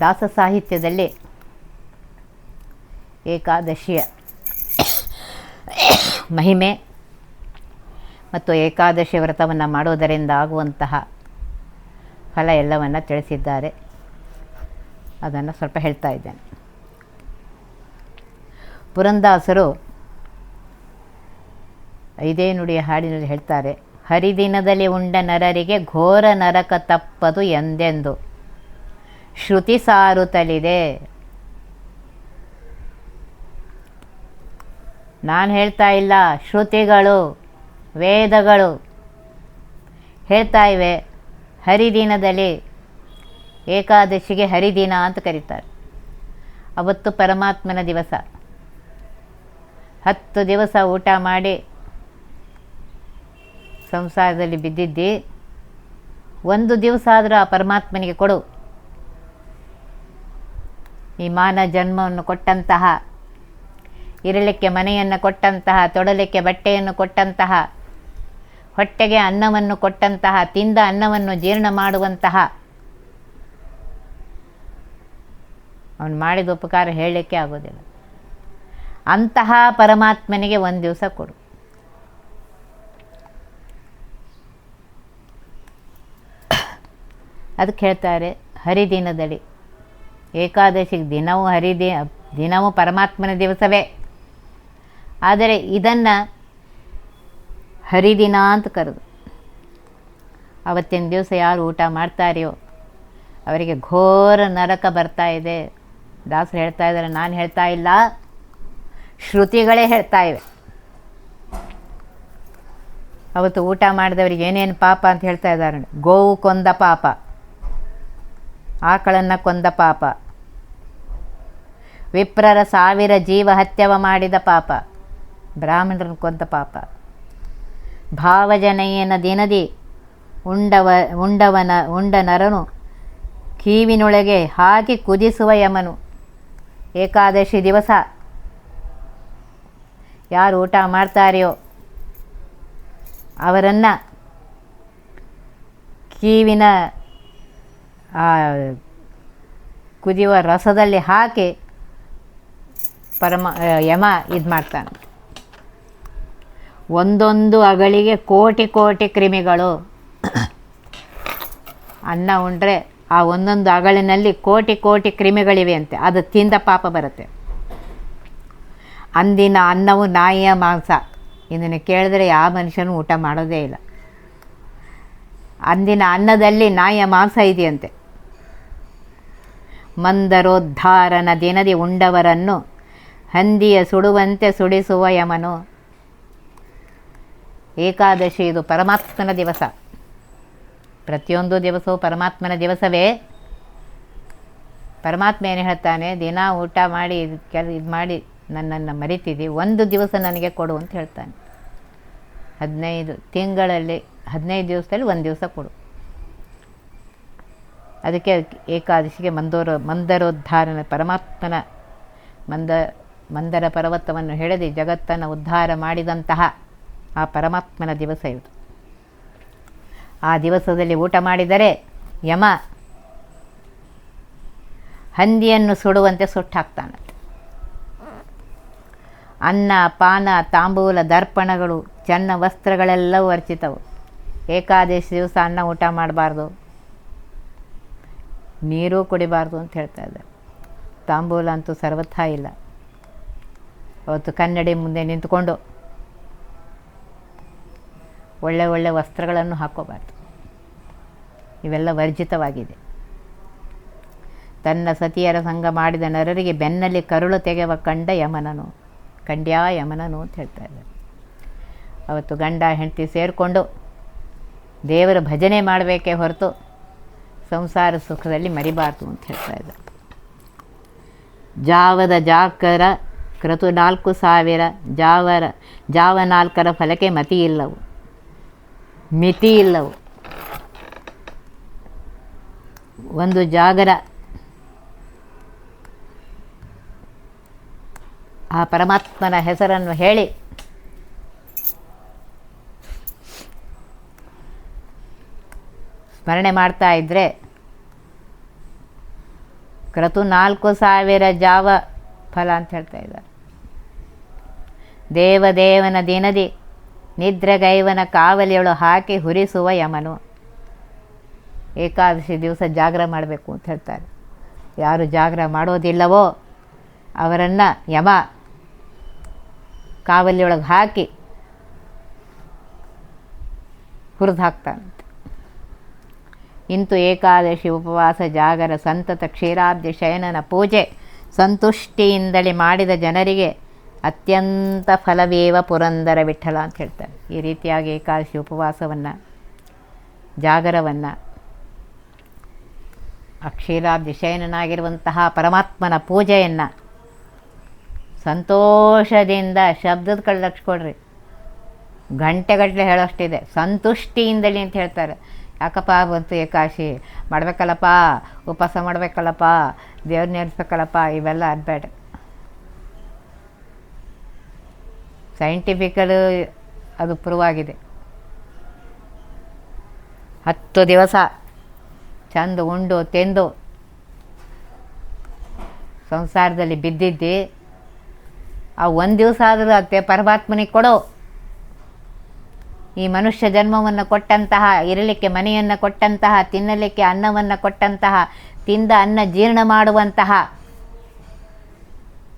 ದಾಸ ಸಾಹಿತ್ಯದಲ್ಲಿ ಏಕಾದಶಿಯ ಮಹಿಮೆ ಮತ್ತು ಏಕಾದಶಿ ವ್ರತವನ್ನು ಮಾಡುವುದರಿಂದ ಆಗುವಂತಹ ಫಲ ಎಲ್ಲವನ್ನು ತಿಳಿಸಿದ್ದಾರೆ. ಅದನ್ನು ಸ್ವಲ್ಪ ಹೇಳ್ತಾ ಇದ್ದೇನೆ. ಪುರಂದಾಸರು ಐದೇ ನುಡಿಯ ಹಾಡಿನಲ್ಲಿ ಹೇಳ್ತಾರೆ, ಹರಿದಿನದಲ್ಲಿ ಉಂಡ ನರರಿಗೆ ಘೋರ ನರಕ ತಪ್ಪದು ಎಂದೆಂದು. ಶ್ರುತಿ ಸಾರುತ್ತಲಿದೆ ನಾನು ಹೇಳ್ತಾ ಇಲ್ಲ, ಶ್ರುತಿಗಳು, ವೇದಗಳು. ಹೇಳ್ತಾ ಇವೆ, ಹರಿದಿನದಲ್ಲಿ ಏಕಾದಶಿಗೆ ಹರಿದಿನ ಅಂತ ಕರೀತಾರೆ. ಅವತ್ತು ಪರಮಾತ್ಮನ ದಿವಸ. ಹತ್ತು ದಿವಸ ಊಟ ಮಾಡಿ ಸಂಸಾರದಲ್ಲಿ ಬಿದ್ದಿದ್ದಿ, ಒಂದು ದಿವಸ ಆದರೂ ಆ ಪರಮಾತ್ಮನಿಗೆ ಕೊಡು. ಈ ಮಾನ ಜನ್ಮವನ್ನು ಕೊಟ್ಟಂತಹ, ಇರಲಿಕ್ಕೆ ಮನೆಯನ್ನು ಕೊಟ್ಟಂತಹ, ತೊಡಲಿಕ್ಕೆ ಬಟ್ಟೆಯನ್ನು ಕೊಟ್ಟಂತಹ, ಹೊಟ್ಟೆಗೆ ಅನ್ನವನ್ನು ಕೊಟ್ಟಂತಹ, ತಿಂದ ಅನ್ನವನ್ನು ಜೀರ್ಣ ಮಾಡುವಂತಹ ಅವನು ಮಾಡಿದ ಉಪಕಾರ ಹೇಳಲಿಕ್ಕೆ ಆಗೋದಿಲ್ಲ. ಅಂತಹ ಪರಮಾತ್ಮನಿಗೆ ಒಂದು ದಿವಸ ಕೊಡು. ಅದಕ್ಕೆ ಹೇಳ್ತಾರೆ ಹರಿದಿನದಲ್ಲಿ ಏಕಾದಶಿಗೆ ದಿನವೂ ಹರಿದಿ, ದಿನವೂ ಪರಮಾತ್ಮನ ದಿವಸವೇ. ಆದರೆ ಇದನ್ನು ಹರಿದಿನ ಅಂತ ಕರೆದು. ಅವತ್ತಿನ ದಿವಸ ಯಾರು ಊಟ ಮಾಡ್ತಾರೆಯೋ, ಅವರಿಗೆ ಘೋರ ನರಕ ಬರ್ತಾ ಇದೆ. ದಾಸರು ಹೇಳ್ತಾ ಇದ್ದಾರೆ, ನಾನು ಹೇಳ್ತಾ ಇಲ್ಲ, ಶ್ರುತಿಗಳೇ ಹೇಳ್ತಾ ಇವೆ. ಅವತ್ತು ಊಟ ಮಾಡಿದವರಿಗೆ ಏನೇನು ಪಾಪ ಅಂತ ಹೇಳ್ತಾ ಇದ್ದಾರೆ ಗೋವು ಕೊಂದ ಪಾಪ. ಆಕಳನ್ನು ಕೊಂದ ಪಾಪ. ವಿಪ್ರರ ಸಾವಿರ ಜೀವ ಹತ್ಯವ ಮಾಡಿದ ಪಾಪ. ಬ್ರಾಹ್ಮಣರನ್ನು ಕೊಂದ ಪಾಪ. ಭಾವಜನಯ್ಯನ ದಿನದಿ ಉಂಡವ, ಉಂಡವನ ಉಂಡ ನರನು ಕೀವಿನೊಳಗೆ ಹಾಕಿ ಕುದಿಸುವ ಯಮನು. ಏಕಾದಶಿ ದಿವಸ. ಯಾರು ಊಟ ಮಾಡ್ತಾರೆಯೋ ಅವರನ್ನು ಕೀವಿನ ಆ ಕುದಿಯುವ ರಸದಲ್ಲಿ ಹಾಕಿ ಪರಮ ಯಮ ಇದು ಮಾಡ್ತಾನೆ. ಒಂದೊಂದು ಅಗಳಿಗೆ ಕೋಟಿ ಕೋಟಿ ಕ್ರಿಮಿಗಳು. ಅನ್ನ ಉಂಡ್ರೆ ಆ ಒಂದೊಂದು ಅಗಳಿನಲ್ಲಿ ಕೋಟಿ ಕೋಟಿ ಕ್ರಿಮಿಗಳಿವೆ ಅಂತೆ. ಅದು ತಿಂದ ಪಾಪ ಬರುತ್ತೆ. ಅಂದಿನ ಅನ್ನವು ನಾಯಿಯ ಮಾಂಸ. ಇದನ್ನು ಕೇಳಿದ್ರೆ ಯಾವ ಮನುಷ್ಯನೂ ಊಟ ಮಾಡೋದೇ ಇಲ್ಲ. ಅಂದಿನ ಅನ್ನದಲ್ಲಿ ನಾಯಿಯ ಮಾಂಸ ಇದೆಯಂತೆ. ಮಂದರೋದ್ಧಾರನ ದಿನದಿ ಉಂಡವರನ್ನು ಹಂದಿಯ ಸುಡುವಂತೆ ಸುಡಿಸುವ ಯಮನು. ಏಕಾದಶಿ ಇದು ಪರಮಾತ್ಮನ ದಿವಸ. ಪ್ರತಿಯೊಂದು ದಿವಸವೂ ಪರಮಾತ್ಮನ ದಿವಸವೇ. ಪರಮಾತ್ಮ ಏನು ಹೇಳ್ತಾನೆ, ದಿನ ಊಟ ಮಾಡಿ ಇದು ಕೆಲ, ಇದು ಮಾಡಿ ನನ್ನನ್ನು ಮರಿತಿದ್ದಿ ಒಂದು ದಿವಸ ನನಗೆ ಕೊಡು ಅಂತ ಹೇಳ್ತಾನೆ. ಹದಿನೈದು ತಿಂಗಳಲ್ಲಿ, ಹದಿನೈದು ದಿವಸದಲ್ಲಿ ಒಂದು ದಿವಸ ಕೊಡು. ಅದಕ್ಕೆ ಏಕಾದಶಿಗೆ ಮಂದೋರ ಮಂದರೋದ್ಧಾರನ ಪರಮಾತ್ಮನ ಮಂದ ಮಂದರ ಪರ್ವತವನ್ನು ಹಿಡಿದು ಜಗತ್ತನ್ನು ಉದ್ಧಾರ ಮಾಡಿದಂತಹ ಆ ಪರಮಾತ್ಮನ ದಿವಸ ಇದು. ಆ ದಿವಸದಲ್ಲಿ ಊಟ ಮಾಡಿದರೆ ಯಮ ಹಂದಿಯನ್ನು ಸುಡುವಂತೆ ಸುಟ್ಟಾಕ್ತಾನಂತೆ ಅನ್ನ, ಪಾನ, ತಾಂಬೂಲ, ದರ್ಪಣಗಳು, ಚೆನ್ನ, ವಸ್ತ್ರಗಳೆಲ್ಲವೂ ಅರ್ಚಿತವು. ಏಕಾದಶಿ ದಿವಸ ಅನ್ನ ಊಟ ಮಾಡಬಾರ್ದು. ನೀರೂ ಕುಡಿಬಾರ್ದು ಅಂತ ಹೇಳ್ತಾ ಇದ್ದಾರೆ. ತಾಂಬೂಲ ಅಂತೂ ಸರ್ವಥಾ ಇಲ್ಲ. ಅವತ್ತು ಕನ್ನಡಿ ಮುಂದೆ ನಿಂತ್ಕೊಂಡು ಒಳ್ಳೆ ಒಳ್ಳೆ ವಸ್ತ್ರಗಳನ್ನು ಹಾಕೋಬಾರ್ದು. ಇವೆಲ್ಲ ವರ್ಜಿತವಾಗಿದೆ. ತನ್ನ ಸತಿಯರ ಸಂಘ ಮಾಡಿದ ನರರಿಗೆ ಬೆನ್ನಲ್ಲಿ ಕರುಳು ತೆಗೆವ ಕಂಡ ಯಮನನು ಕಂಡ್ಯಾ ಯಮನನು ಅಂತ ಹೇಳ್ತಾ ಇದ್ದಾರೆ. ಅವತ್ತು ಗಂಡ ಹೆಂಡತಿ ಸೇರಿಕೊಂಡು ದೇವರ ಭಜನೆ ಮಾಡಬೇಕೇ ಹೊರತು ಸಂಸಾರ ಸುಖದಲ್ಲಿ ಮರಿಬಾರ್ದು ಅಂತ ಹೇಳ್ತಾ ಇದ್ದ ಜಾವದ ಜಾಕರ ಕ್ರತು ನಾಲ್ಕು ಸಾವಿರ, ಜಾವರ, ಜಾವ ನಾಲ್ಕರ ಫಲಕ್ಕೆ ಮತಿ ಇಲ್ಲವು. ಮಿತಿ ಇಲ್ಲವು. ಒಂದು ಜಾಗರ ಆ ಪರಮಾತ್ಮನ ಹೆಸರನ್ನು ಹೇಳಿ ಸ್ಮರಣೆ ಮಾಡ್ತಾ ಇದ್ದರೆ ಕ್ರತು ನಾಲ್ಕು ಸಾವಿರ ಜಾವ ಫಲ ಅಂತ ಹೇಳ್ತಾ ಇದ್ದಾರೆ. ದೇವದೇವನ ದಿನದಿ ನಿದ್ರೆಗೈವನ ಕಾವಲಿಯೊಳು ಹಾಕಿ ಹುರಿಸುವ ಯಮನು. ಏಕಾದಶಿ ದಿವಸ ಜಾಗರ ಮಾಡಬೇಕು ಅಂತ ಹೇಳ್ತಾರೆ. ಯಾರು ಜಾಗರ ಮಾಡೋದಿಲ್ಲವೋ ಅವರನ್ನು ಯಮ ಕಾವಲಿಯೊಳಗೆ ಹಾಕಿ ಹುರಿದು ಹಾಕ್ತಾನಂತೆ ಇಂತು ಏಕಾದಶಿ ಉಪವಾಸ, ಜಾಗರ, ಸಂತತ ಕ್ಷೀರಾಬ್ದಿ ಶಯನನ ಪೂಜೆ ಸಂತುಷ್ಟಿಯಿಂದಲೇ ಮಾಡಿದ ಜನರಿಗೆ ಅತ್ಯಂತ ಫಲವೇವ ಪುರಂದರ ವಿಠಲ ಅಂತ ಹೇಳ್ತಾರೆ. ಈ ರೀತಿಯಾಗಿ ಏಕಾದಶಿ ಉಪವಾಸವನ್ನು, ಜಾಗರವನ್ನು ಅಕ್ಷೀರಾಬ್ದಿ ಶಯನನಾಗಿರುವಂತಹ ಪರಮಾತ್ಮನ ಪೂಜೆಯನ್ನು ಸಂತೋಷದಿಂದ ಶಬ್ದದ ಕಡೆ ಲಕ್ಷ ಕೊಡ್ರಿ ಗಂಟೆಗಟ್ಟಲೆ ಹೇಳೋಷ್ಟಿದೆ. ಸಂತುಷ್ಟಿಯಿಂದಲೇ ಅಂತ ಹೇಳ್ತಾರೆ. ಯಾಕಪ್ಪ ಬಂತು ಏಕಾಶಿ? ಮಾಡಬೇಕಲ್ಲಪ್ಪ, ಉಪವಾಸ ಮಾಡಬೇಕಲ್ಲಪ್ಪ ದೇವ್ರು ನೆನೆಸ್ಬೇಕಲ್ಲಪ್ಪ, ಇವೆಲ್ಲ ಅನ್ಬೇಡ ಸೈಂಟಿಫಿಕಲ್ ಅದು ಪ್ರೂವ್ ಆಗಿದೆ. ಹತ್ತು ದಿವಸ ಚಂದ ಉಂಡು, ತಿಂದು, ಸಂಸಾರದಲ್ಲಿ ಬಿದ್ದಿದ್ದಿ. ಆ ಒಂದು ದಿವಸ ಆದರೂ ಅತ್ತೆ ಪರಮಾತ್ಮನಿಗೆ ಕೊಡು. ಈ ಮನುಷ್ಯ ಜನ್ಮವನ್ನು ಕೊಟ್ಟಂತಹ, ಇರಲಿಕ್ಕೆ ಮನೆಯನ್ನು ಕೊಟ್ಟಂತಹ, ತಿನ್ನಲಿಕ್ಕೆ ಅನ್ನವನ್ನು ಕೊಟ್ಟಂತಹ, ತಿಂದ ಅನ್ನ ಜೀರ್ಣ ಮಾಡುವಂತಹ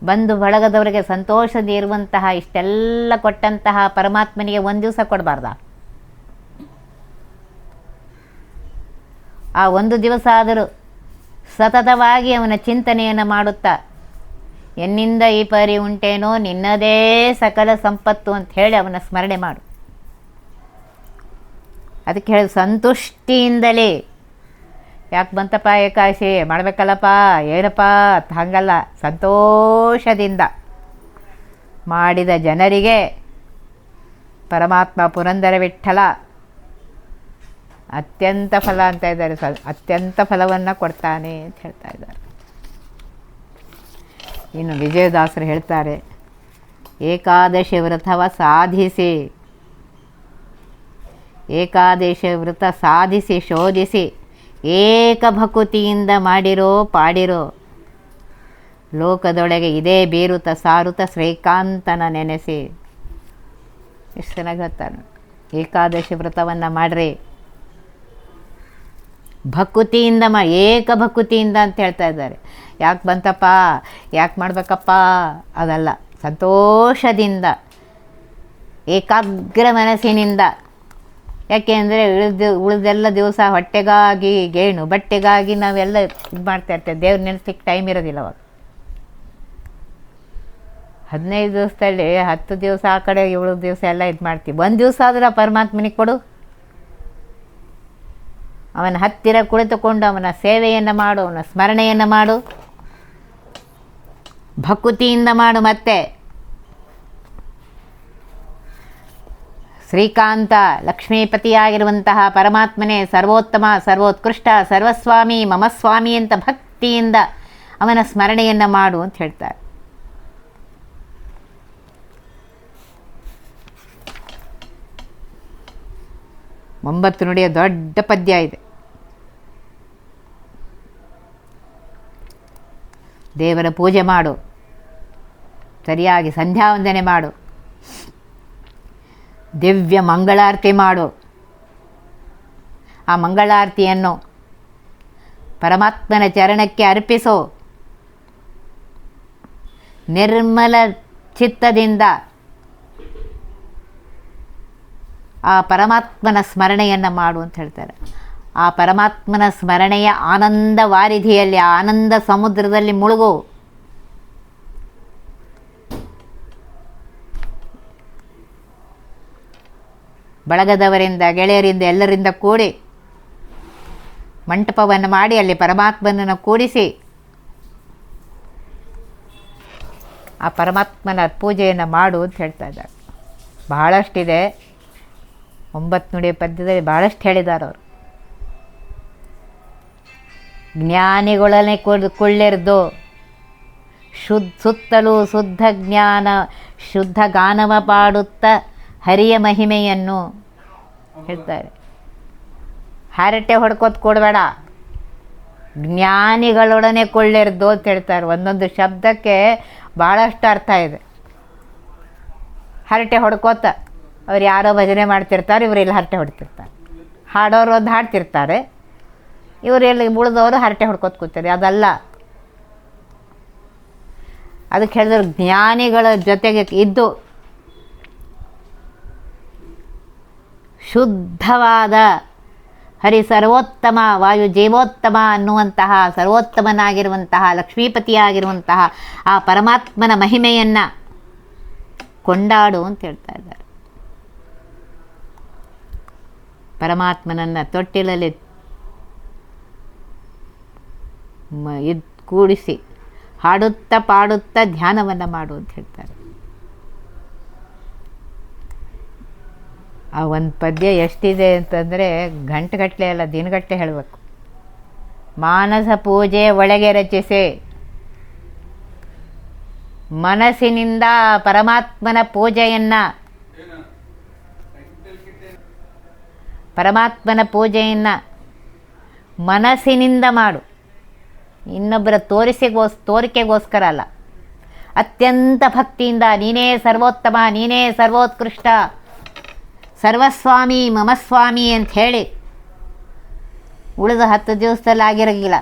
ಬಂಧು ಬಳಗದವರಿಗೆ ಸಂತೋಷದ ಇರುವಂತಹ ಇಷ್ಟೆಲ್ಲ ಕೊಟ್ಟಂತಹ ಪರಮಾತ್ಮನಿಗೆ ಒಂದು ದಿವಸ ಕೊಡಬಾರ್ದ? ಆ ಒಂದು ದಿವಸ ಆದರೂ ಸತತವಾಗಿ ಅವನ ಚಿಂತನೆಯನ್ನು ಮಾಡುತ್ತಾ, ಎನ್ನಿಂದ ಈ ಪರಿ ಉಂಟೇನೋ ನಿನ್ನದೇ ಸಕಲ ಸಂಪತ್ತು ಅಂತ ಹೇಳಿ ಅವನ ಸ್ಮರಣೆ ಮಾಡು. ಅದಕ್ಕೆ ಹೇಳಿ ಸಂತುಷ್ಟಿಯಿಂದಲೇ. ಯಾಕೆ ಬಂತಪ್ಪ ಏಕಾಶಿ ಮಾಡಬೇಕಲ್ಲಪ್ಪ, ಏನಪ್ಪ? ಹಂಗಲ್ಲ. ಸಂತೋಷದಿಂದ ಮಾಡಿದ ಜನರಿಗೆ ಪರಮಾತ್ಮ ಪುರಂದರ ವಿಠಲ ಅತ್ಯಂತ ಫಲ ಅಂತ ಇದ್ದಾರೆ ಸ ಅತ್ಯಂತ ಫಲವನ್ನು ಕೊಡ್ತಾನೆ ಅಂತ ಹೇಳ್ತಾ ಇದ್ದಾರೆ. ಇನ್ನು ವಿಜಯದಾಸರು ಹೇಳ್ತಾರೆ, ಏಕಾದಶಿ ವ್ರತವ ಸಾಧಿಸಿ. ಏಕಾದಶಿ ವ್ರತ ಸಾಧಿಸಿ ಶೋಧಿಸಿ ಏಕಭಕುತಿಯಿಂದ ಮಾಡಿರೋ ಪಾಡಿರೋ. ಲೋಕದೊಳಗೆ ಇದೇ ಬೀರುತ ಸಾರುತ ಶ್ರೀಕಾಂತನ ನೆನೆಸಿ. ಎಷ್ಟು ಚೆನ್ನಾಗಿ ಹೇಳ್ತಾನೆ. ಏಕಾದಶಿ ವ್ರತವನ್ನು ಮಾಡ್ರಿ. ಭಕುತಿಯಿಂದ ಮಾ ಏಕ ಭಕುತಿಯಿಂದ ಅಂತ ಹೇಳ್ತಾ ಇದ್ದಾರೆ. ಯಾಕೆ ಬಂತಪ್ಪ? ಯಾಕೆ ಮಾಡಬೇಕಪ್ಪ? ಅದಲ್ಲ. ಸಂತೋಷದಿಂದ, ಏಕಾಗ್ರ ಮನಸ್ಸಿನಿಂದ. ಯಾಕೆ ಅಂದರೆ ಉಳಿದ ಉಳಿದೆಲ್ಲ ದಿವಸ ಹೊಟ್ಟೆಗಾಗಿ ಗೇಣು, ಬಟ್ಟೆಗಾಗಿ ನಾವೆಲ್ಲ ಇದು ಮಾಡ್ತಾ ಇರ್ತೇವೆ. ದೇವ್ರ ನೆನೆಸ್ಲಿಕ್ಕೆ ಟೈಮ್ ಇರೋದಿಲ್ಲ ಅವಾಗ. ಹದಿನೈದು ದಿವಸದಲ್ಲಿ ಹತ್ತು ದಿವಸ ಆ ಕಡೆ, ಏಳು ದಿವಸ ಎಲ್ಲ ಇದು ಮಾಡ್ತೀವಿ. ಒಂದು ದಿವಸ ಆದ್ರೆ ಪರಮಾತ್ಮನಿಗೆ ಕೊಡು. ಅವನ ಹತ್ತಿರ ಕುಳಿತುಕೊಂಡು ಅವನ ಸೇವೆಯನ್ನು ಮಾಡು, ಅವನ ಸ್ಮರಣೆಯನ್ನು ಮಾಡು. ಭಕ್ತಿಯಿಂದ ಮಾಡು ಮತ್ತೆ. ಶ್ರೀಕಾಂತ ಲಕ್ಷ್ಮೀಪತಿಯಾಗಿರುವಂತಹ ಪರಮಾತ್ಮನೇ ಸರ್ವೋತ್ತಮ, ಸರ್ವೋತ್ಕೃಷ್ಟ, ಸರ್ವಸ್ವಾಮಿ ಮಮಸ್ವಾಮಿ ಅಂತ ಭಕ್ತಿಯಿಂದ ಅವನ ಸ್ಮರಣೆಯನ್ನು ಮಾಡು ಅಂತ ಹೇಳ್ತಾರೆ. ಒಂಬತ್ತು ನುಡಿಯ ದೊಡ್ಡ ಪದ್ಯ ಇದೆ. ದೇವರ ಪೂಜೆ ಮಾಡು. ಸರಿಯಾಗಿ ಸಂಧ್ಯಾ ವಂದನೆ ಮಾಡು. ದಿವ್ಯ ಮಂಗಳಾರತಿ ಮಾಡು. ಆ ಮಂಗಳಾರತಿಯನ್ನು ಪರಮಾತ್ಮನ ಚರಣಕ್ಕೆ ಅರ್ಪಿಸು. ನಿರ್ಮಲ ಚಿತ್ತದಿಂದ ಆ ಪರಮಾತ್ಮನ ಸ್ಮರಣೆಯನ್ನು ಮಾಡು ಅಂತ ಹೇಳ್ತಾರೆ. ಆ ಪರಮಾತ್ಮನ ಸ್ಮರಣೆಯ ಆನಂದ ವಾರಿಧಿಯಲ್ಲಿ ಆನಂದ ಸಮುದ್ರದಲ್ಲಿ ಮುಳುಗು. ಬಳಗದವರಿಂದ, ಗೆಳೆಯರಿಂದ, ಎಲ್ಲರಿಂದ ಕೂಡಿ ಮಂಟಪವನ್ನು ಮಾಡಿ, ಅಲ್ಲಿ ಪರಮಾತ್ಮನನ್ನು ಕೂಡಿಸಿ ಆ ಪರಮಾತ್ಮನ ಪೂಜೆಯನ್ನು ಮಾಡು ಅಂತ ಹೇಳ್ತಾ ಇದ್ದಾರೆ. ಬಹಳಷ್ಟಿದೆ. ಒಂಬತ್ತು ನುಡಿ ಪದ್ಯದಲ್ಲಿ ಭಾಳಷ್ಟು ಹೇಳಿದ್ದಾರೆ ಅವರು. ಜ್ಞಾನಿಗಳನ್ನೇ ಕುಳ್ ಕುಳ್ಳೆರ್ದು. ಶುದ್ಧ ಸುತ್ತಲೂ ಶುದ್ಧ ಜ್ಞಾನ, ಶುದ್ಧ ಗಾನವ ಪಾಡುತ್ತ ಹರಿಯ ಮಹಿಮೆಯನ್ನು ಹೇಳ್ತಾರೆ. ಹರಟೆ ಹೊಡ್ಕೋತ ಕೊಡಬೇಡ. ಜ್ಞಾನಿಗಳೊಡನೆ ಕೊಳ್ಳೆರ್ದು ಅಂತ ಹೇಳ್ತಾರೆ. ಒಂದೊಂದು ಶಬ್ದಕ್ಕೆ ಭಾಳಷ್ಟು ಅರ್ಥ ಇದೆ. ಹರಟೆ ಹೊಡ್ಕೋತ ಅವ್ರು ಯಾರೋ ಭಜನೆ ಮಾಡ್ತಿರ್ತಾರೆ, ಇವರು ಇಲ್ಲಿ ಹರಟೆ ಹೊಡ್ತಿರ್ತಾರೆ. ಹಾಡೋರು ಒಂದು ಹಾಡ್ತಿರ್ತಾರೆ. ಇವರು ಎಲ್ಲಿ ಉಳಿದವರು ಹರಟೆ ಹೊಡ್ಕೋತ ಕೂತಾರೆ. ಅದಲ್ಲ. ಅದಕ್ಕೆ ಹೇಳಿದ್ರು ಜ್ಞಾನಿಗಳ ಜೊತೆಗೆ ಇದ್ದು ಶುದ್ಧವಾದ. ಹರಿ ಸರ್ವೋತ್ತಮ, ವಾಯು ಜೀವೋತ್ತಮ ಅನ್ನುವಂತಹ, ಸರ್ವೋತ್ತಮನಾಗಿರುವಂತಹ, ಲಕ್ಷ್ಮೀಪತಿಯಾಗಿರುವಂತಹ ಆ ಪರಮಾತ್ಮನ ಮಹಿಮೆಯನ್ನು ಕೊಂಡಾಡು ಅಂತ ಹೇಳ್ತಾ ಇದ್ದಾರೆ. ಪರಮಾತ್ಮನನ್ನು ತೊಟ್ಟಿಲಲ್ಲಿ ಇದು ಕೂಡಿಸಿ ಹಾಡುತ್ತಾ ಪಾಡುತ್ತಾ ಧ್ಯಾನವನ್ನು ಮಾಡು ಅಂತ ಹೇಳ್ತಾರೆ. ಆ ಒಂದು ಪದ್ಯ ಎಷ್ಟಿದೆ ಅಂತಂದರೆ ಗಂಟೆಗಟ್ಟಲೆ ಅಲ್ಲ ದಿನಗಟ್ಟಲೆ ಹೇಳಬೇಕು. ಮಾನಸ ಪೂಜೆ ಒಳಗೆ ರಚಿಸಿ. ಮನಸ್ಸಿನಿಂದ ಪರಮಾತ್ಮನ ಪೂಜೆಯನ್ನು. ಪರಮಾತ್ಮನ ಪೂಜೆಯನ್ನು ಮನಸ್ಸಿನಿಂದ ಮಾಡು. ಇನ್ನೊಬ್ಬರ ತೋರಿಸಿಗೋಸ್ ತೋರಿಕೆಗೋಸ್ಕರ ಅಲ್ಲ. ಅತ್ಯಂತ ಭಕ್ತಿಯಿಂದ ನೀನೇ ಸರ್ವೋತ್ತಮ, ನೀನೇ ಸರ್ವೋತ್ಕೃಷ್ಟ. ಸರ್ವಸ್ವಾಮಿ ಮಮಸ್ವಾಮಿ ಅಂತ ಹೇಳಿ ಉಳಿದ ಹತ್ತು ದಿವಸದಲ್ಲಿ ಆಗಿರೋಂಗಿಲ್ಲ.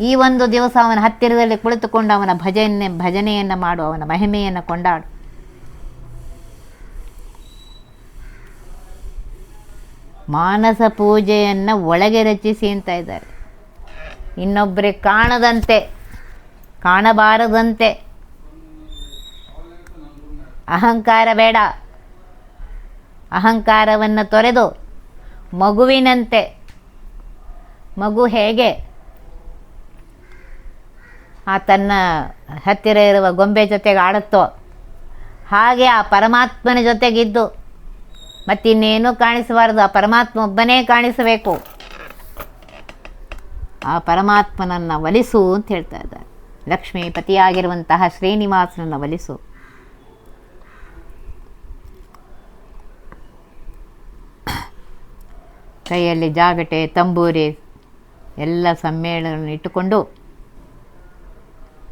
ಈ ಒಂದು ದಿವಸ ಅವನ ಹತ್ತಿರದಲ್ಲಿ ಕುಳಿತುಕೊಂಡು ಅವನ ಭಜನೆ, ಭಜನೆಯನ್ನು ಮಾಡು, ಅವನ ಮಹಿಮೆಯನ್ನು ಕೊಂಡಾಡು. ಮಾನಸ ಪೂಜೆಯನ್ನು ಒಳಗೆ ರಚಿಸಿ ಅಂತ ಇದ್ದಾರೆ. ಇನ್ನೊಬ್ಬರಿಗೆ ಕಾಣದಂತೆ, ಕಾಣಬಾರದಂತೆ. ಅಹಂಕಾರ ಬೇಡ. ಅಹಂಕಾರವನ್ನು ತೊರೆದು ಮಗುವಿನಂತೆ. ಮಗು ಹೇಗೆ? ಆ ತನ್ನ ಹತ್ತಿರ ಇರುವ ಗೊಂಬೆ ಜೊತೆಗೆ ಆಡುತ್ತೋ? ಹಾಗೆ ಆ ಪರಮಾತ್ಮನ ಜೊತೆಗಿದ್ದು. ಮತ್ತಿನ್ನೇನೂ ಕಾಣಿಸಬಾರದು, ಆ ಪರಮಾತ್ಮ ಒಬ್ಬನೇ ಕಾಣಿಸಬೇಕು. ಆ ಪರಮಾತ್ಮನನ್ನು ಒಲಿಸು ಅಂತ ಹೇಳ್ತಾ ಇದ್ದಾರೆ. ಲಕ್ಷ್ಮೀಪತಿಯಾಗಿರುವಂತಹ ಶ್ರೀನಿವಾಸನನ್ನು ಒಲಿಸು ಕೈಯಲ್ಲಿ ಜಾಗಟೆ, ತಂಬೂರಿ ಎಲ್ಲ ಸಮ್ಮೇಳನ ಇಟ್ಟುಕೊಂಡು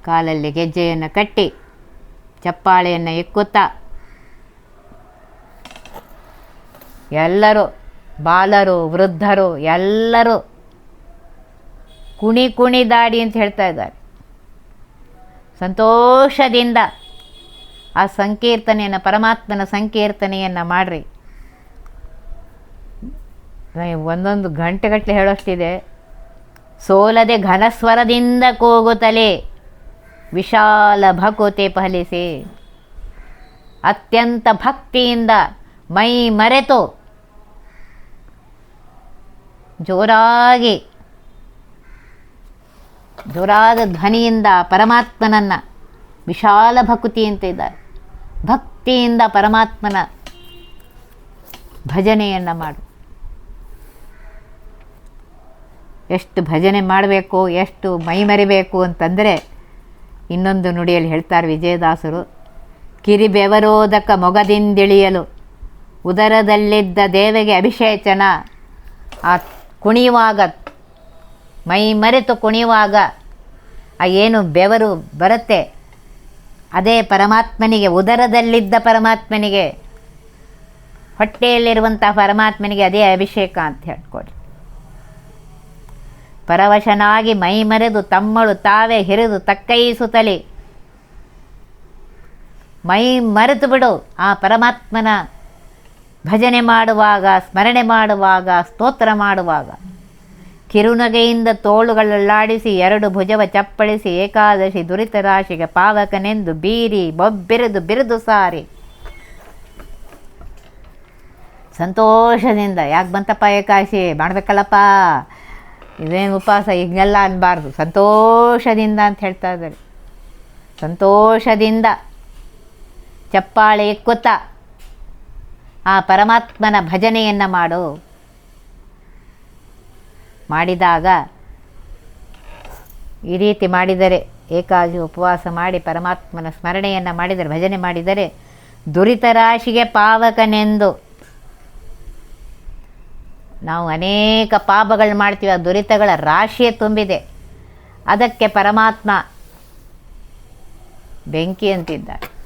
ಕಾಲಲ್ಲಿ ಗೆಜ್ಜೆಯನ್ನು ಕಟ್ಟಿ ಚಪ್ಪಾಳೆಯನ್ನು ಎಕ್ಕುತ್ತಾ ಎಲ್ಲರೂ ಬಾಲರು, ವೃದ್ಧರು, ಎಲ್ಲರೂ ಕುಣಿ ದಾಡಿ ಅಂತ ಹೇಳ್ತಾ ಇದ್ದಾರೆ. ಸಂತೋಷದಿಂದ ಆ ಸಂಕೀರ್ತನೆಯನ್ನು, ಪರಮಾತ್ಮನ ಸಂಕೀರ್ತನೆಯನ್ನು ಮಾಡ್ರಿ. ಒಂದೊಂದು ಗಂಟೆಗಟ್ಟಲೆ ಹೇಳೋಷ್ಟಿದೆ. ಸೋಲದೆ ಘನಸ್ವರದಿಂದ ಕೂಗುತ್ತಲೇ ವಿಶಾಲ ಭಕುತೆ ಫಲಿಸಿ ಅತ್ಯಂತ ಭಕ್ತಿಯಿಂದ ಮೈ ಮರೆತು, ಜೋರಾಗಿ, ಜೋರಾದ ಧ್ವನಿಯಿಂದ ಪರಮಾತ್ಮನನ್ನು, ವಿಶಾಲ ಭಕುತಿ ಅಂತ ಇದ್ದಾರೆ ಭಕ್ತಿಯಿಂದ ಪರಮಾತ್ಮನ ಭಜನೆಯನ್ನು ಮಾಡು. ಎಷ್ಟು ಭಜನೆ ಮಾಡಬೇಕು, ಎಷ್ಟು ಮೈ ಮರಿಬೇಕು ಅಂತಂದರೆ ಇನ್ನೊಂದು ನುಡಿಯಲ್ಲಿ ಹೇಳ್ತಾರೆ ವಿಜಯದಾಸರು ಕಿರಿಬೆವರೋದಕ ಮೊಗದಿಂದಿಳಿಯಲು, ಉದರದಲ್ಲಿದ್ದ ದೇವೆಗೆ ಅಭಿಷೇಚನ, ಆ ಕುಣಿಯುವಾಗ, ಮೈ ಮರೆತು ಕುಣಿಯುವಾಗ ಆ ಏನು ಬೆವರು ಬರುತ್ತೆ, ಅದೇ ಪರಮಾತ್ಮನಿಗೆ, ಉದರದಲ್ಲಿದ್ದ ಪರಮಾತ್ಮನಿಗೆ ಹೊಟ್ಟೆಯಲ್ಲಿರುವಂಥ ಪರಮಾತ್ಮನಿಗೆ ಅದೇ ಅಭಿಷೇಕ ಅಂತ ಹೇಳ್ಕೊಡಿ. ಪರವಶನಾಗಿ ಮೈ ಮರೆದು ತಮ್ಮಳು ತಾವೇ ಹಿರಿದು ತಕ್ಕೈಸುತ್ತಲೇ. ಮೈ ಮರೆತು ಬಿಡು, ಆ ಪರಮಾತ್ಮನ ಭಜನೆ ಮಾಡುವಾಗ, ಸ್ಮರಣೆ ಮಾಡುವಾಗ, ಸ್ತೋತ್ರ ಮಾಡುವಾಗ. ಕಿರುನಗೆಯಿಂದ ತೋಳುಗಳಲ್ಲಾಡಿಸಿ ಎರಡು ಭುಜವ ಚಪ್ಪಳಿಸಿ ಏಕಾದಶಿ ದುರಿತ ರಾಶಿಗೆ ಪಾವಕನೆಂದು ಬೀರಿ, ಬೊಬ್ಬಿರಿದು ಬಿರಿದು ಸಾರಿ. ಸಂತೋಷದಿಂದ, ಯಾಕೆ ಬಂತಪ್ಪ ಏಕಾಶಿ, ಮಾಡಬೇಕಲ್ಲಪ್ಪ? ಇದೇನು ಉಪವಾಸ ಈಗನೆಲ್ಲ ಅನ್ನಬಾರ್ದು ಸಂತೋಷದಿಂದ ಅಂತ ಹೇಳ್ತಾ ಇದ್ದಾರೆ. ಸಂತೋಷದಿಂದ. ಚಪ್ಪಾಳೆ ಇಕ್ಕುತ್ತಾ ಆ ಪರಮಾತ್ಮನ ಭಜನೆಯನ್ನು ಮಾಡು. ಮಾಡಿದಾಗ ಈ ರೀತಿ ಮಾಡಿದರೆ, ಏಕಾಗಿ ಉಪವಾಸ ಮಾಡಿ ಪರಮಾತ್ಮನ ಸ್ಮರಣೆಯನ್ನು ಮಾಡಿದರೆ, ಭಜನೆ ಮಾಡಿದರೆ ದುರಿತ ರಾಶಿಗೆ ಪಾವಕನೆಂದು. ನಾವು ಅನೇಕ ಪಾಪಗಳು ಮಾಡ್ತೀವಿ, ಆ ದುರಿತಗಳ ರಾಶಿಯೇ ತುಂಬಿದೆ. ಅದಕ್ಕೆ ಪರಮಾತ್ಮ ಬೆಂಕಿ ಅಂತಿದ್ದಾರೆ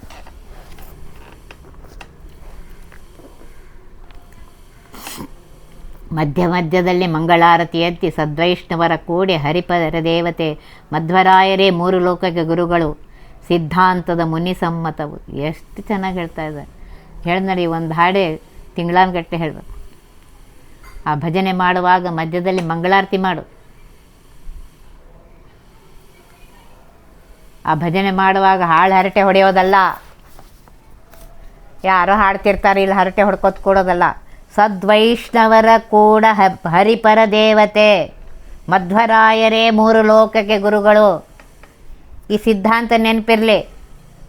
ಮಧ್ಯ ಮಧ್ಯದಲ್ಲಿ ಮಂಗಳಾರತಿ ಎತ್ತಿ ಸದ್ವೈಷ್ಣವರ ಕೂಡಿ ಹರಿಪರ ದೇವತೆ, ಮಧ್ವರಾಯರೇ ಮೂರು ಲೋಕಕ್ಕೆ ಗುರುಗಳು, ಸಿದ್ಧಾಂತದ ಮುನಿಸಮ್ಮತವು. ಎಷ್ಟು ಚೆನ್ನಾಗಿ ಹೇಳ್ತಾ ಇದ್ದಾರೆ. ಹೇಳ್ನಡಿ ಒಂದು ಹಾಡೆ ತಿಂಗಳಾನ್ಗಟ್ಟೆ ಹೇಳಬೇಕು. ಆ ಭಜನೆ ಮಾಡುವಾಗ ಮಧ್ಯದಲ್ಲಿ ಮಂಗಳಾರತಿ ಮಾಡು. ಆ ಭಜನೆ ಮಾಡುವಾಗ ಹಾಳು ಹರಟೆ ಹೊಡೆಯೋದಲ್ಲ. ಯಾರೋ ಹಾಡ್ತಿರ್ತಾರೆ ಇಲ್ಲಿ ಹರಟೆ ಹೊಡ್ಕೊತ್ ಕೊಡೋದಲ್ಲ. ಸದ್ವೈಷ್ಣವರ ಕೂಡ ಹರಿಪರ ದೇವತೆ. ಮಧ್ವರಾಯರೇ ಮೂರು ಲೋಕಕ್ಕೆ ಗುರುಗಳು. ಈ ಸಿದ್ಧಾಂತ ನೆನಪಿರಲಿ.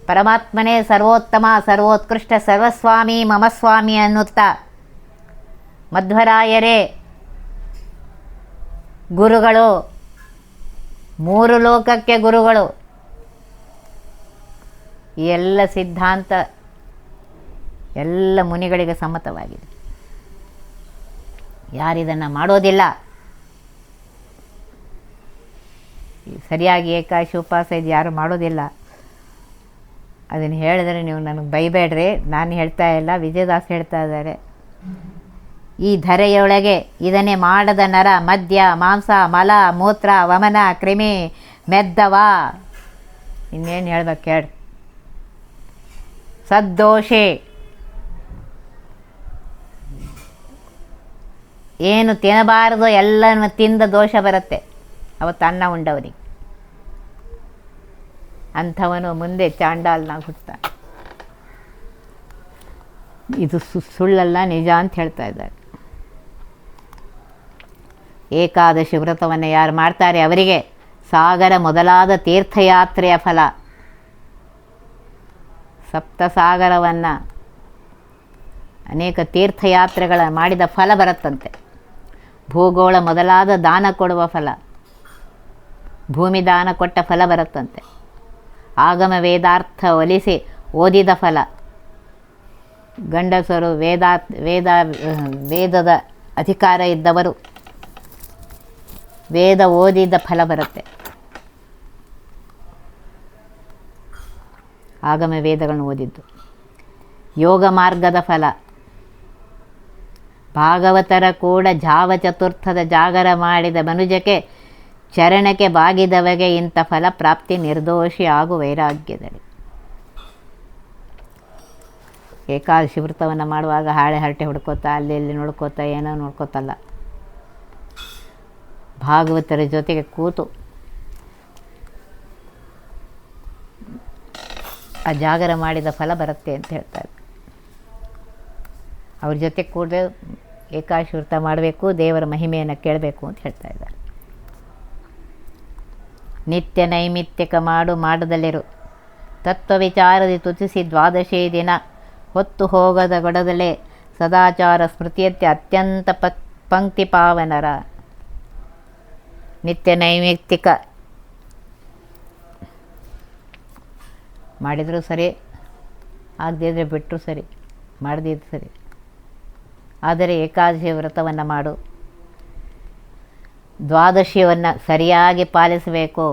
ಪರಮಾತ್ಮನೇ ಸರ್ವೋತ್ತಮ, ಸರ್ವೋತ್ಕೃಷ್ಟ, ಸರ್ವಸ್ವಾಮಿ ಮಮಸ್ವಾಮಿ ಅನ್ನುತ್ತಾ. ಮಧ್ವರಾಯರೇ, ಗುರುಗಳು, ಮೂರು ಲೋಕಕ್ಕೆ ಗುರುಗಳು ಎಲ್ಲ ಸಿದ್ಧಾಂತ ಎಲ್ಲ ಮುನಿಗಳಿಗೆ ಸಮ್ಮತವಾಗಿದೆ. ಯಾರಿದನ್ನು ಮಾಡೋದಿಲ್ಲ. ಸರಿಯಾಗಿ ಏಕಾಶಿ ಉಪವಾಸ ಇದು ಯಾರು ಮಾಡೋದಿಲ್ಲ. ಅದನ್ನು ಹೇಳಿದ್ರೆ ನೀವು ನನಗೆ ಬೈಬೇಡ್ರಿ ನಾನು ಹೇಳ್ತಾ ಇಲ್ಲ, ವಿಜಯದಾಸ್ ಹೇಳ್ತಾ ಇದ್ದಾರೆ. ಈ ಧರೆಯೊಳಗೆ ಇದನ್ನೇ ಮಾಡದ ನರ, ಮದ್ಯ, ಮಾಂಸ, ಮಲ, ಮೂತ್ರ, ವಮನ, ಕ್ರಿಮಿ, ಮೆದ್ದವ. ಇನ್ನೇನು ಹೇಳ್ಬೇಕು ಹೇಳಿ ಸದ್ದೋಷೆ. ಏನು ತಿನ್ನಬಾರದು, ಎಲ್ಲನೂ ತಿಂದ ದೋಷ ಬರುತ್ತೆ. ಅವತ್ತು ಅನ್ನ ಉಂಡವನಿಗೆ. ಅಂಥವನು ಮುಂದೆ ಚಾಂಡಾಲ್ನಾಗ ಹುಟ್ಟ ಇದು ಸುಳ್ಳಲ್ಲ, ನಿಜ ಅಂತ ಹೇಳ್ತಾ ಇದ್ದಾರೆ. ಏಕಾದಶಿ ವ್ರತವನ್ನು ಯಾರು ಮಾಡ್ತಾರೆ ಅವರಿಗೆ? ಸಾಗರ ಮೊದಲಾದ ತೀರ್ಥಯಾತ್ರೆಯ ಫಲ. ಸಪ್ತಸಾಗರವನ್ನು ಅನೇಕ ತೀರ್ಥಯಾತ್ರೆಗಳ ಮಾಡಿದ ಫಲ ಬರುತ್ತಂತೆ. ಭೂಗೋಳ ಮೊದಲಾದ ದಾನ ಕೊಡುವ ಫಲ. ಭೂಮಿ ದಾನ ಕೊಟ್ಟ ಫಲ ಬರುತ್ತಂತೆ. ಆಗಮ ವೇದಾರ್ಥ ಒಲಿಸಿ ಓದಿದ ಫಲ. ಗಂಡಸರು ವೇದಾ, ವೇದ, ವೇದದ ಅಧಿಕಾರ ಇದ್ದವರು ವೇದ ಓದಿದ ಫಲ ಬರುತ್ತೆ. ಆಗಮ ವೇದಗಳನ್ನು ಓದಿದ್ದು. ಯೋಗ ಮಾರ್ಗದ ಫಲ. ಭಾಗವತರ ಕೂಡ ಜಾವ ಚತುರ್ಥದ ಜಾಗರ ಮಾಡಿದ ಮನುಜಕ್ಕೆ ಚರಣಕ್ಕೆ ಬಾಗಿದವಗೆ ಇಂಥ ಫಲ ಪ್ರಾಪ್ತಿ ನಿರ್ದೋಷಿ ಹಾಗೂ ವೈರಾಗ್ಯದಲ್ಲಿ ಏಕಾದಶಿ ವ್ರತವನ್ನು ಮಾಡುವಾಗ ಹಾಳೆ ಹರಟೆ ಹುಡ್ಕೋತಾ, ಅಲ್ಲಿ ಇಲ್ಲಿ ನೋಡ್ಕೋತಾ, ಏನೋ ನೋಡ್ಕೋತಲ್ಲ. ಭಾಗವತರ ಜೊತೆಗೆ ಕೂತು ಆ ಜಾಗರ ಮಾಡಿದ ಫಲ ಬರುತ್ತೆ ಅಂತ ಹೇಳ್ತಾರೆ. ಅವ್ರ ಜೊತೆ ಕೂಡ ಏಕಾಶಿ ವ್ರತ ಮಾಡಬೇಕು, ದೇವರ ಮಹಿಮೆಯನ್ನು ಕೇಳಬೇಕು ಅಂತ ಹೇಳ್ತಾ ಇದ್ದಾರೆ. ನಿತ್ಯ ನೈಮಿತ್ಯಕ ಮಾಡು ಮಾಡದಲ್ಲಿರು ತತ್ವ ವಿಚಾರದಿ ತುತಿಸಿ ದ್ವಾದಶಿ ದಿನ. ಹೊತ್ತು ಹೋಗದ ಗೊಡದಲ್ಲೇ ಸದಾಚಾರ ಸ್ಮೃತಿಯತ್ತೆ ಅತ್ಯಂತ ಪಕ್ ಪಂಕ್ತಿ ಪಾವನರ. ನಿತ್ಯ ನೈಮಿತ್ತಿಕ ಮಾಡಿದರೂ ಸರಿ ಆಗದಿದ್ದರೆ ಬಿಟ್ಟರು ಸರಿ ಮಾಡದಿದ್ದು ಸರಿ. ಆದರೆ ಏಕಾದಶಿ ವ್ರತವನ್ನು ಮಾಡು. ದ್ವಾದಶಿಯನ್ನು ಸರಿಯಾಗಿ ಪಾಲಿಸಬೇಕು.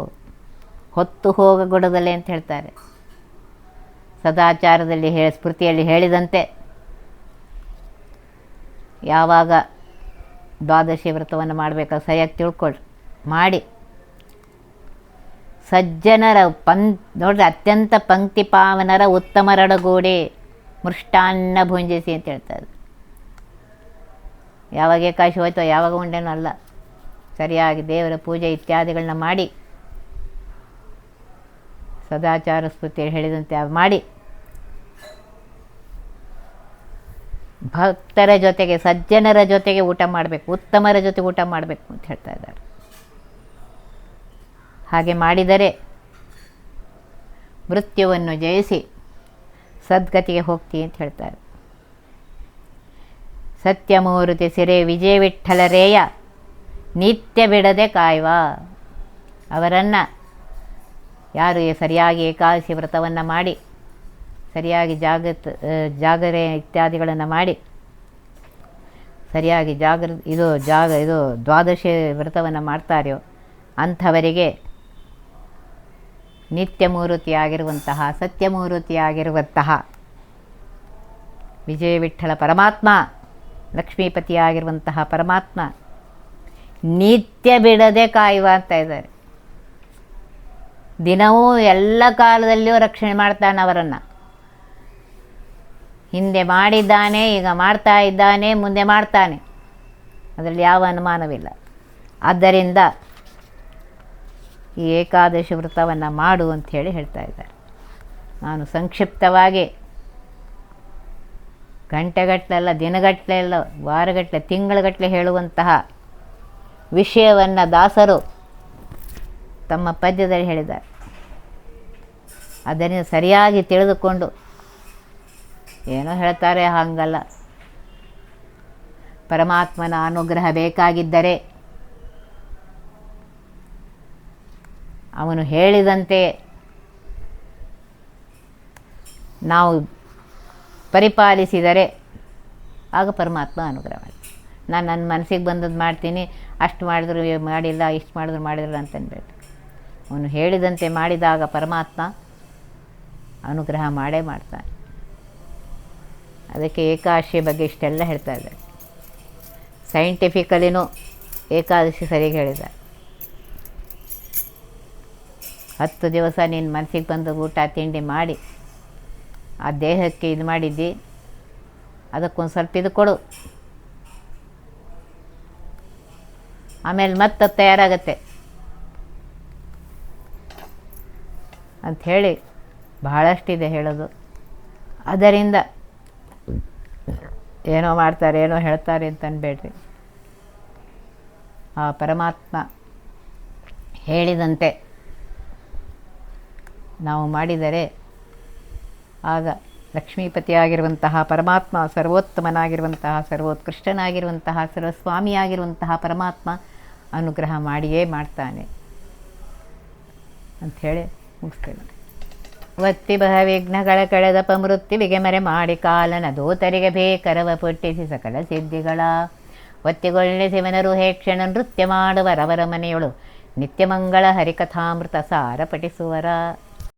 ಹೊತ್ತು ಹೋಗಗೊಡದಲ್ಲೇ ಅಂತ ಹೇಳ್ತಾರೆ. ಸದಾಚಾರದಲ್ಲಿ ಹೇಳಿ ಸ್ಮೃತಿಯಲ್ಲಿ ಹೇಳಿದಂತೆ, ಯಾವಾಗ ದ್ವಾದಶಿ ವ್ರತವನ್ನು ಮಾಡಬೇಕು ಸರಿಯಾಗಿ ತಿಳ್ಕೊಳ್ರಿ. ಮಾಡಿ. ಸಜ್ಜನರ ಪಂ, ನೋಡ್ರಿ, ಅತ್ಯಂತ ಪಂಕ್ತಿ ಪಾವನರ ಉತ್ತಮರಡಗೋಡೆ ಮೃಷ್ಟಾನ್ನ ಭುಂಜಿಸಿ ಅಂತ ಹೇಳ್ತಾರೆ. ಯಾವಾಗ ಏಕಾಶಿ ಹೋಯ್ತೋ, ಯಾವಾಗ ಉಂಡೇನೋ ಅಲ್ಲ. ಸರಿಯಾಗಿ ದೇವರ ಪೂಜೆ ಇತ್ಯಾದಿಗಳನ್ನ ಮಾಡಿ. ಸದಾಚಾರ ಸ್ಮೃತಿ ಹೇಳಿದಂತೆ ಮಾಡಿ. ಭಕ್ತರ ಜೊತೆಗೆ, ಸಜ್ಜನರ ಜೊತೆಗೆ ಊಟ ಮಾಡಬೇಕು, ಉತ್ತಮರ ಜೊತೆ ಊಟ ಮಾಡಬೇಕು ಅಂತ ಹೇಳ್ತಾ ಇದ್ದಾರೆ. ಹಾಗೆ ಮಾಡಿದರೆ ಮೃತ್ಯುವನ್ನು ಜಯಿಸಿ ಸದ್ಗತಿಗೆ ಹೋಗ್ತಿ ಅಂತ ಹೇಳ್ತಾರೆ. ಸತ್ಯಮೂರ್ತಿ ಸಿರೆ ವಿಜಯವಿಠಲರೇಯ ನಿತ್ಯ ಬಿಡದೆ ಕಾಯುವ. ಅವರನ್ನು ಯಾರು ಸರಿಯಾಗಿ ಏಕಾದಶಿ ವ್ರತವನ್ನು ಮಾಡಿ, ಸರಿಯಾಗಿ ಜಾಗೃತ ಜಾಗರೆ ಇತ್ಯಾದಿಗಳನ್ನು ಮಾಡಿ, ಸರಿಯಾಗಿ ಜಾಗೃ, ಇದು ಜಾಗ, ಇದು ದ್ವಾದಶಿ ವ್ರತವನ್ನು ಮಾಡ್ತಾರೆಯೋ ಅಂಥವರಿಗೆ ನಿತ್ಯಮೂರ್ತಿಯಾಗಿರುವಂತಹ, ಸತ್ಯಮೂರ್ತಿಯಾಗಿರುವಂತಹ ವಿಜಯ ವಿಠ್ಠಲ ಪರಮಾತ್ಮ, ಲಕ್ಷ್ಮೀಪತಿಯಾಗಿರುವಂತಹ ಪರಮಾತ್ಮ ನಿತ್ಯ ಬಿಡದೆ ಕಾಯುವ ಅಂತ ಇದ್ದಾರೆ. ದಿನವೂ ಎಲ್ಲ ಕಾಲದಲ್ಲಿಯೂ ರಕ್ಷಣೆ ಮಾಡ್ತಾನೆ ಅವರನ್ನು. ಹಿಂದೆ ಮಾಡಿದ್ದಾನೆ, ಈಗ ಮಾಡ್ತಾ ಇದ್ದಾನೆ, ಮುಂದೆ ಮಾಡ್ತಾನೆ. ಅದರಲ್ಲಿ ಯಾವ ಅನುಮಾನವಿಲ್ಲ. ಆದ್ದರಿಂದ ಈ ಏಕಾದಶಿ ವ್ರತವನ್ನು ಮಾಡು ಅಂಥೇಳಿ ಹೇಳ್ತಾ ಇದ್ದಾರೆ. ನಾನು ಸಂಕ್ಷಿಪ್ತವಾಗಿ ಗಂಟೆಗಟ್ಟಲೆಲ್ಲ ದಿನಗಟ್ಟಲೆಲ್ಲ ವಾರಗಟ್ಟಲೆ ತಿಂಗಳಗಟ್ಟಲೆ ಹೇಳುವಂತಹ ವಿಷಯವನ್ನು ದಾಸರು ತಮ್ಮ ಪದ್ಯದಲ್ಲಿ ಹೇಳಿದ್ದಾರೆ. ಅದನ್ನು ಸರಿಯಾಗಿ ತಿಳಿದುಕೊಂಡು ಏನೋ ಹೇಳ್ತಾರೆ ಹಾಗಲ್ಲ. ಪರಮಾತ್ಮನ ಅನುಗ್ರಹ ಬೇಕಾಗಿದ್ದರೆ ಅವನು ಹೇಳಿದಂತೆ ನಾವು ಪರಿಪಾಲಿಸಿದರೆ ಆಗ ಪರಮಾತ್ಮ ಅನುಗ್ರಹ ಮಾಡಿ ನಾನು ನನ್ನ ಮನಸ್ಸಿಗೆ ಬಂದದ್ದು ಮಾಡ್ತೀನಿ, ಅಷ್ಟು ಮಾಡಿದ್ರು ಮಾಡಿಲ್ಲ, ಇಷ್ಟು ಮಾಡಿದ್ರು ಮಾಡಿದ್ರು ಅಂತನ್ಬೇಕು. ಅವನು ಹೇಳಿದಂತೆ ಮಾಡಿದಾಗ ಪರಮಾತ್ಮ ಅನುಗ್ರಹ ಮಾಡೇ ಮಾಡ್ತಾನೆ. ಅದಕ್ಕೆ ಏಕಾದಶಿ ಬಗ್ಗೆ ಇಷ್ಟೆಲ್ಲ ಹೇಳ್ತಾ ಇದ್ದಾರೆ. ಸೈಂಟಿಫಿಕಲಿನೂ ಏಕಾದಶಿ ಸರಿಗೆ ಹೇಳಿದ್ದಾರೆ. ಹತ್ತು ದಿವಸ ನೀನು ಮನಸ್ಸಿಗೆ ಬಂದು ಊಟ, ತಿಂಡಿ ಮಾಡಿ, ಆ ದೇಹಕ್ಕೆ ಇದು ಮಾಡಿದ್ದಿ, ಅದಕ್ಕೊಂದು ಸ್ವಲ್ಪ ಇದು ಕೊಡು. ಆಮೇಲೆ ಮತ್ತೆ ತಯಾರಾಗತ್ತೆ. ಅಂಥೇಳಿ ಬಹಳಷ್ಟಿದೆ ಹೇಳೋದು. ಅದರಿಂದ ಏನೋ ಮಾಡ್ತಾರೆ, ಏನೋ ಹೇಳ್ತಾರೆ ಅಂತ ಅನ್ಬೇಡ್ರಿ. ಆ ಪರಮಾತ್ಮ ಹೇಳಿದಂತೆ ನಾವು ಮಾಡಿದರೆ ಆಗ ಲಕ್ಷ್ಮೀಪತಿಯಾಗಿರುವಂತಹ ಪರಮಾತ್ಮ, ಸರ್ವೋತ್ತಮನಾಗಿರುವಂತಹ, ಸರ್ವೋತ್ಕೃಷ್ಟನಾಗಿರುವಂತಹ, ಸರ್ವಸ್ವಾಮಿಯಾಗಿರುವಂತಹ ಪರಮಾತ್ಮ ಅನುಗ್ರಹ ಮಾಡಿಯೇ ಮಾಡ್ತಾನೆ. ಅಂಥೇಳಿ ಮುಗಿಸ್ತೇನೆ ಒತ್ತಿ ಬಹ ವಿಘ್ನಗಳ ಕಳೆದ ಪಮೃತ್ಯುವಿಗೆ ಮರೆ ಮಾಡಿ ಕಾಲನ ದೂತರಿಗೆ ಬೇಕರವ ಪುಟ್ಟಿಸಿ ಸಕಲ ಸಿದ್ಧಿಗಳ. ಒತ್ತಿಗೊಳ್ಳೆ ಶಿವನರು ಹೇಕ್ಷಣ ನೃತ್ಯ ಮಾಡುವರವರ ಮನೆಯೊಳು ನಿತ್ಯಮಂಗಳ ಹರಿಕಥಾಮೃತ ಸಾರ ಪಠಿಸುವರ